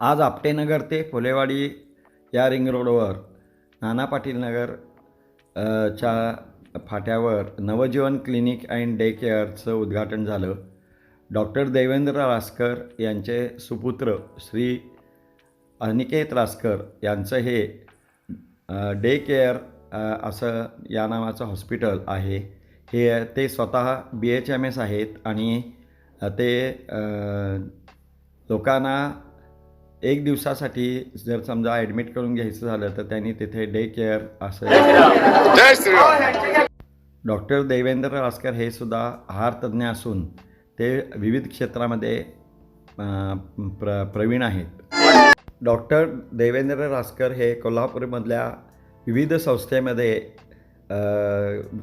आज आपटेनगर ते फुलेवाडी या रिंग रोडवर नाना पाटील नगर च्या फाट्यावर नवजीवन क्लिनिक अँड डे केअरचं उद्घाटन झालं. डॉक्टर देवेंद्र रासकर यांचे सुपुत्र श्री अनिकेत रासकर यांचं हे डे केअर असं या नावाचं हॉस्पिटल आहे. हे ते स्वतः बी एच एम एस आहेत आणि ते लोकांना एक दिवसासाठी जर समजा ॲडमिट करून घ्यायचं झालं तर त्यांनी तिथे डे केअर असं डॉक्टर देवेंद्र रासकर हे सुद्धा आहार तज्ज्ञ असून ते विविध क्षेत्रामध्ये प्र प्रवीण आहेत. डॉक्टर देवेंद्र रासकर हे कोल्हापूरमधल्या विविध संस्थेमध्ये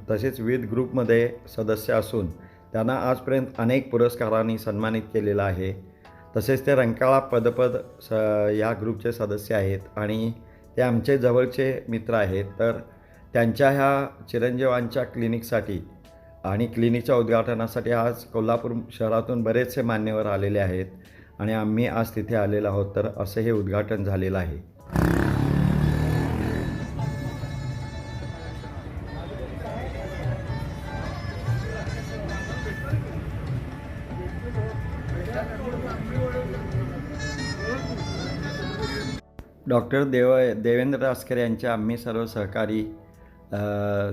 तसेच विविध ग्रुपमध्ये सदस्य असून त्यांना आजपर्यंत अनेक पुरस्कारांनी सन्मानित केलेलं आहे. तसेच ते रंकाळा पदपद स या ग्रुपचे सदस्य आहेत आणि ते आमचे जवळचे मित्र आहेत. तर त्यांच्या ह्या चिरंजीवांच्या क्लिनिकसाठी आणि क्लिनिकच्या उद्घाटनासाठी आज कोल्हापूर शहरातून बरेचसे मान्यवर आलेले आहेत आणि आम्ही आज तिथे आलेलो आहोत. तर असं हे उद्घाटन झालेलं आहे. डॉक्टर देव देवेंद्र रासकर यांचे आम्ही सर्व सहकारी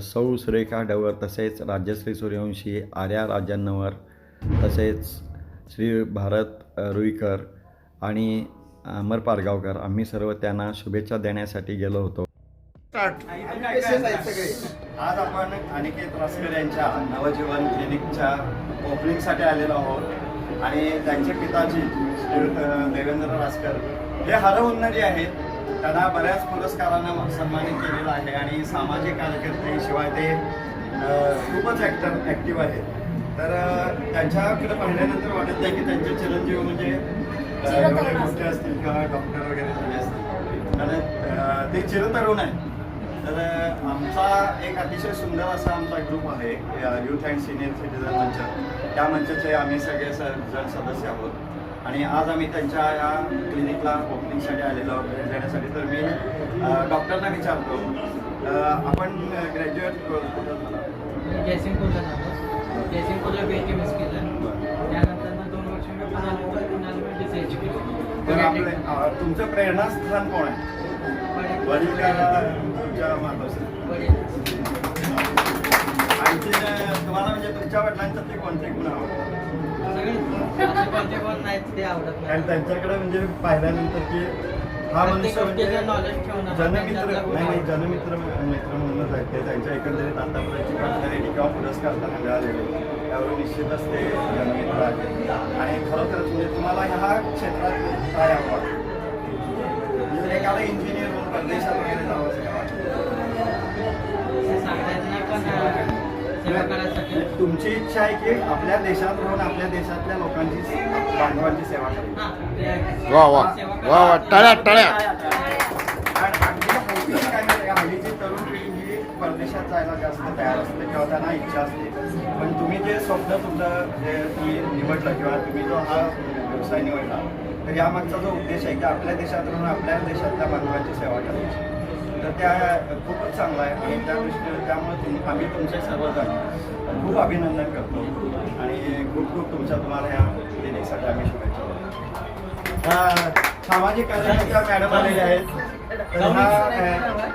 सौ सुरेखा डवर तसेच राजश्री सूर्यवंशी आर्या राजन्नवर तसेच श्री भारत रुईकर आणि अमर पारगावकर आम्ही सर्व त्यांना शुभेच्छा देण्यासाठी गेलो होतो. आज आपण अनिकेत रासकर यांच्या नवजीवन क्लिनिकच्या ओपनिंगसाठी आलेलो आहोत आणि त्यांचे पिताजी देवेंद्र रासकर हे हरहुन्नरी आहेत. त्यांना बऱ्याच पुरस्कारांना सन्मानित केलेलं आहे आणि सामाजिक कार्यकर्ते शिवाय ते खूपच ॲक्टर ॲक्टिव्ह आहेत. तर त्यांच्याकडे पाहिल्यानंतर वाटत नाही की त्यांचे चिरंजीव म्हणजे एवढे मोठे असतील. किंवा डॉक्टर वगैरे झाले असतील. कारण ते चिरतरुण आहेत. तर आमचा एक अतिशय सुंदर असा आमचा ग्रुप आहे युथ अँड सिनियर सिटीजन मंच त्या मंचाचे आम्ही सगळे जण सदस्य आहोत. आणि आज आम्ही त्यांच्या या क्लिनिकला ओपनिंगसाठी आलेलो आहोत. देण्यासाठी तर मी डॉक्टरना विचारतो आपण ग्रॅज्युएट बी एम एस केलं. त्यानंतर दोन वर्ष मी तर तुमचं प्रेरणास्थान कोण आहे? वडील. तुमच्या आणखी तुम्हाला म्हणजे तुमच्या वडिलांचं ते कोणते गुण आवडतात? नाही. त्यांच्याकडे म्हणजे पाहिल्यानंतर की हा मनुष्य म्हणजे जनमित्र नाही. जनमित्र मित्र म्हणूनच आहेत ते त्यांच्या एकंदरीत आतापर्यंतची पर्सनॅलिटी किंवा पुरस्कार त्यांना मिळालेले त्यावरून निश्चितच ते जनमित्र आहेत. आणि खरोखरच म्हणजे तुम्हाला ह्या क्षेत्रात काय आवडतं म्हणजे एखादा इंजिनियर म्हणून परदेशात वगैरे जावं असं काय वाटतं? म्हणजे तुमची इच्छा आहे की आपल्या देशात राहून आपल्या देशातल्या लोकांची बांधवांची सेवा करायची आहे. वा वा. वा वा. टाळ्या टाळ्या. हल्लीची तरुण पिढी ही परदेशात जायला जास्त तयार असते किंवा त्यांना इच्छा असते. पण तुम्ही जे स्वप्न तुमचं जे तुम्ही निवडलं किंवा तुम्ही जो हा व्यवसाय निवडला तर यामागचा जो उद्देश आहे की आपल्या देशात राहून आपल्या देशातल्या बांधवांची सेवा करायची. तर त्या खूपच चांगला आहे. आणि त्या दृष्टीने त्यामुळे तुम्ही आम्ही तुमचे सर्वजण खूप अभिनंदन करतो. आणि खूप खूप तुमच्या तुम्हाला या क्लिनिकसाठी आम्ही शुभेच्छा सामाजिक कार्यकर्त्या मॅडम आलेल्या आहेत. तर ह्या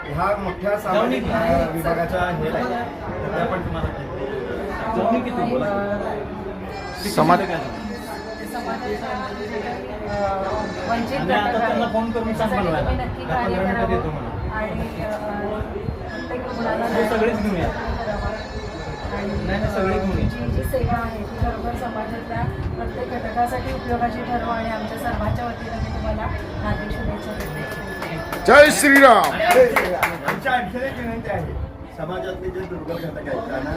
ह्या मोठ्या सामाजिक विभागाच्या हे त्या पण तुम्हाला. समाज वंचित आणि आता त्यांना फोन करून सांग नक्की कार्य आणि प्रत्येक जी सेवा आहे ती खरोखर समाजातल्या प्रत्येक घटकासाठी उपयोगाची ठरव आणि आमच्या सर्वांच्या वतीनं मी तुम्हाला हार्दिक शुभेच्छा देते. जय श्रीराम. आमच्या आणखी एक विनंती आहे समाजातले जे दुर्बल घटक आहेत त्यांना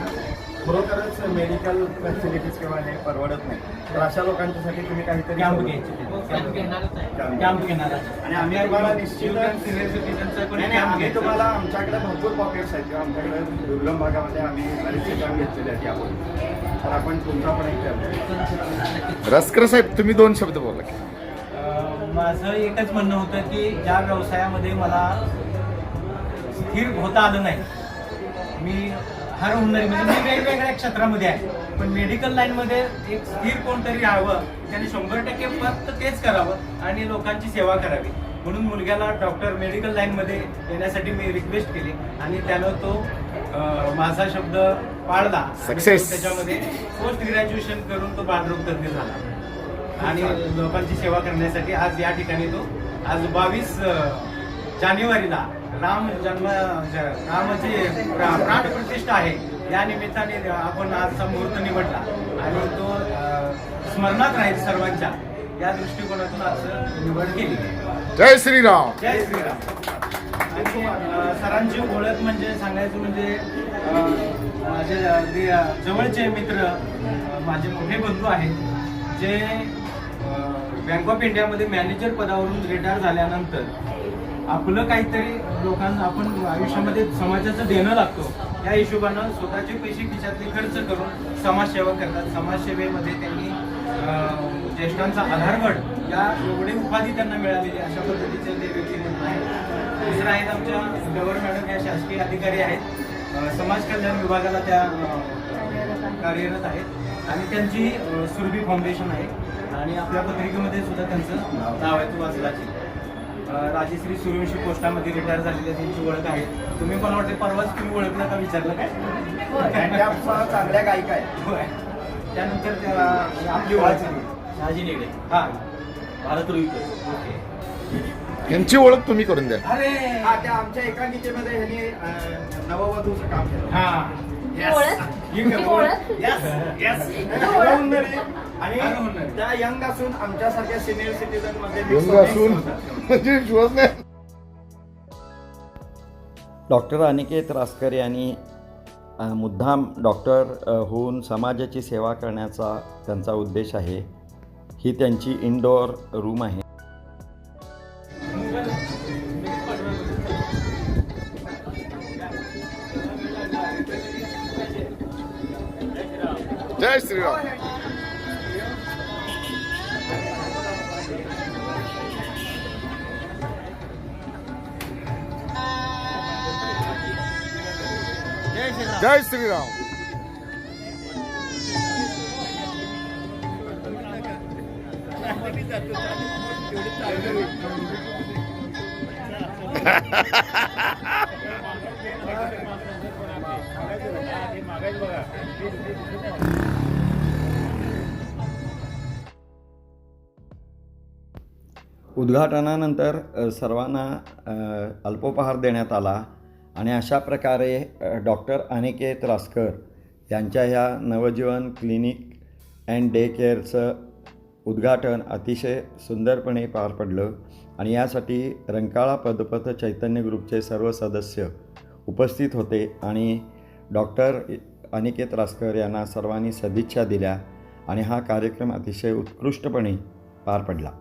खरोखरच मेडिकल फॅसिलिटीज किंवा हे परवडत नाही. तर अशा लोकांच्यासाठी तुम्ही काहीतरी कॅम्प. घ्यायचे कॅम्प घेणारच आहे. कॅम्प. कॅम्प घेणार. आहे. आणि आम्ही तुम्हाला निश्चित कॅम्प तुम्हाला आमच्याकडे भरपूर पॉकेट्स आहेत. किंवा आमच्याकडे दुर्गम भागामध्ये आम्ही बरेचसे काम घेतलेले आहेत यावर तर आपण तुमचा पण एक कॅम्प रसकर साहेब तुम्ही दोन शब्द बोला माझं एकच म्हणणं होतं की ज्या व्यवसायामध्ये मला स्थिर होता आलं नाही मी हर हुन्नरी म्हणजे मी वेगवेगळ्या क्षेत्रामध्ये आहे. पण मेडिकल लाईनमध्ये एक स्थिर कोणतरी राहावं त्याने शंभर टक्के फक्त तेच करावं आणि लोकांची सेवा करावी. म्हणून मुलग्याला डॉक्टर मेडिकल लाईनमध्ये येण्यासाठी मी रिक्वेस्ट केली आणि त्यानं तो माझा शब्द पाळला. Success. त्याच्यामध्ये पोस्ट ग्रॅज्युएशन करून तो बालरोग तज्ञ झाला. आणि लोकांची सेवा करण्यासाठी आज या ठिकाणी तो आज बावीस जानेवारीला राम जन्म ज- रामाची प्रा- प्राण प्रतिष्ठा आहे. या निमित्ताने आपण आजचा मुहूर्त निवडला. आणि तो स्मरणात राहील सर्वांच्या. या दृष्टिकोनातून आज निवड केली. जय श्रीराम. जय श्रीराम. सरांची ओळख म्हणजे सांगायचं म्हणजे माझे जवळचे मित्र माझे मोठे बंधू आहेत जे बँक ऑफ इंडियामध्ये मॅनेजर पदावरून रिटायर झाल्यानंतर आपलं काहीतरी लोकांना आपण आयुष्यामध्ये समाजाचं देणं लागतो. या हिशोबानं स्वतःचे पैसे खिशातले खर्च करून समाजसेवा करतात. समाजसेवेमध्ये त्यांनी ज्येष्ठांचा आधारगड या एवढे उपाधी त्यांना मिळालेली अशा पद्धतीचे ते व्यक्तिमत्व आहे दुसरं आहेत आमच्या गवर मॅडम या शासकीय अधिकारी आहेत. समाज कल्याण विभागाला त्या कार्यरत आहेत. आणि त्यांची सुरभी फाउंडेशन आहे. आणि आपल्या पत्रिकेमध्ये सुद्धा त्यांचं नाव आहे तू वाचलाची. राजश्री सूर्यवंशी पोस्टामध्ये रिटायर झालेल्या त्यांची ओळख आहे. तुम्ही मला वाटते परवाच तुम्ही ओळखलं का विचारलं काय? त्या चांगल्या गायिका आहेत. त्यानंतर त्या- आपली ओळख झाली. शहाजी निगडे. हा. भारत रोहित ओके. यांची ओळख तुम्ही करून द्या. अरे! हा त्या आमच्या एकांकिकेमध्ये ह्यांनी नववधूचं काम केलं. हा. आणि. त्या यंग असून आमच्यासारख्या सिनियर सिटीजनमध्ये म्हणजे विश्वास नाही. डॉक्टर अनिकेत रासकर यांनी मुद्दाम डॉक्टर होऊन समाजाची सेवा करण्याचा त्यांचा उद्देश आहे. ही त्यांची इनडोअर रूम आहे. जय श्रीराम. जय श्रीराम. उद्घाटनानंतर सर्वांना अल्पोपहार देण्यात आला. आणि अशा प्रकारे डॉक्टर अनिकेत रासकर यांच्या ह्या नवजीवन क्लिनिक अँड डे केअरचं उद्घाटन अतिशय सुंदरपणे पार पडलं आणि यासाठी रंकाळा पदपथ चैतन्य ग्रुपचे सर्व सदस्य उपस्थित होते आणि डॉक्टर अनिकेत रासकर यांना सर्वांनी सदिच्छा दिल्या आणि हा कार्यक्रम अतिशय उत्कृष्टपणे पार पडला.